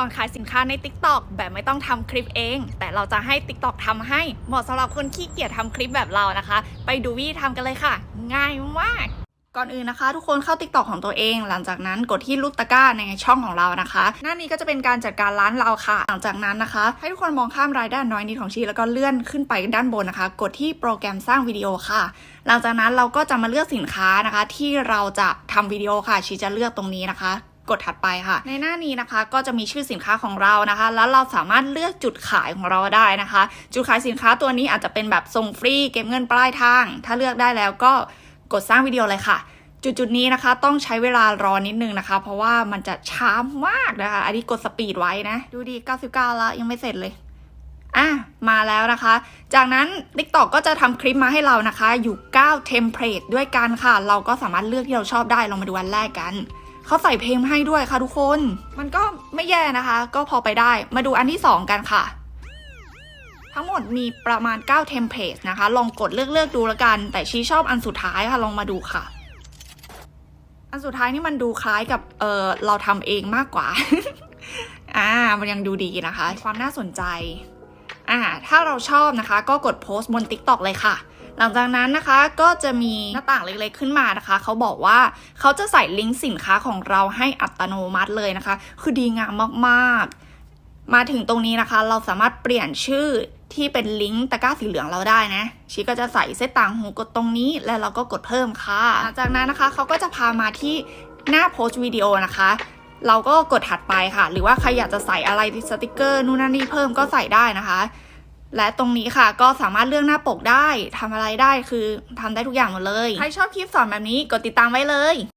อนขายสินค้าใน TikTok แบบไม่ต้องทำคลิปเอง แต่เราจะให้ TikTok ทำให้เหมาะสำหรับคนขี้เกียจทำคลิปแบบเรานะคะ ไปดูวิธีทำกันเลยค่ะ ง่ายมาก ก่อนอื่นนะคะ ทุกคนเข้า TikTok ของตัวเอง หลังจากนั้นกดที่รูปตะกร้าในช่องของเรานะคะ หน้านี้ก็จะเป็นการจัดการร้านเราค่ะ หลังจากนั้นนะคะ ให้ทุกคนมองข้ามรายได้น้อยนิดของชีแล้วก็เลื่อนขึ้นไปด้านบนนะคะ กดที่โปรแกรมสร้างวิดีโอค่ะ หลังจากนั้นเราก็จะมาเลือกสินค้านะคะ ที่เราจะทำวิดีโอค่ะชีจะเลือกตรงนี้นะคะ กดถัดไปค่ะ ในหน้านี้นะคะก็จะมีชื่อสินค้าของเรานะคะ แล้วเราสามารถเลือกจุดขายของเราได้นะคะ จุดขายสินค้าตัวนี้อาจจะเป็นแบบส่งฟรีเก็บเงินปลายทาง ถ้าเลือกได้แล้วก็กดสร้างวิดีโอเลยค่ะจุดจุดนี้นะคะต้องใช้เวลารอนิดนึงนะคะ เพราะว่ามันจะช้ามากนะคะ อันนี้กดสปีดไว้นะ ดูดี 99 แล้วยังไม่เสร็จเลย อะ มาแล้วนะคะ จากนั้น TikTok ก็จะทำคลิปมาให้เรานะคะ อยู่ 9 เทมเพลตด้วยกันค่ะ เราก็สามารถเลือกที่เราชอบได้เรามาดูอันแรกกัน เขาใส่เพลงให้ด้วยค่ะทุกคน มันก็ไม่แย่นะคะ ก็พอไปได้ มาดูอันที่ 2 กันค่ะ ทั้งหมดมีประมาณ 9 เทมเพลตนะคะ ลองกดเลือกเลือกๆดูล้วกัน แต่ชี้ชอบอันสุดท้ายค่ะ ลองมาดูค่ะ อันสุดท้ายนี่มันดูคล้ายกับ เออเราทำเองมากกว่า อ่า มันยังดูดีนะคะ ความน่าสนใจ อ่า ถ้าเราชอบนะคะ ก็กดโพสต์บน TikTok เลยค่ะ หลังจากนั้นนะคะก็จะมีหน้าต่างเล็กๆขึ้นมานะคะ เขาบอกว่าเขาจะใส่ลิงก์สินค้าของเราให้อัตโนมัติเลยนะคะ คือดีงามมากๆ มาถึงตรงนี้นะคะ เราสามารถเปลี่ยนชื่อที่เป็นลิงก์ตะกร้าสีเหลืองเราได้นะชีก็จะใส่เส้นต่างหูกดตรงนี้แล้วเราก็กดเพิ่มค่ะ หลังจากนั้นนะคะเขาก็จะพามาที่หน้าโพสต์วิดีโอนะคะ เราก็กดถัดไปค่ะ หรือว่าใครอยากจะใส่อะไรสติกเกอร์นู่นนั่นนี่เพิ่มก็ใส่ได้นะคะ และตรงนี้ค่ะก็สามารถเลือกหน้าปกได้ทำอะไรได้คือทำได้ทุกอย่างหมดเลย ใครชอบคลิปสอนแบบนี้กดติดตามไว้เลย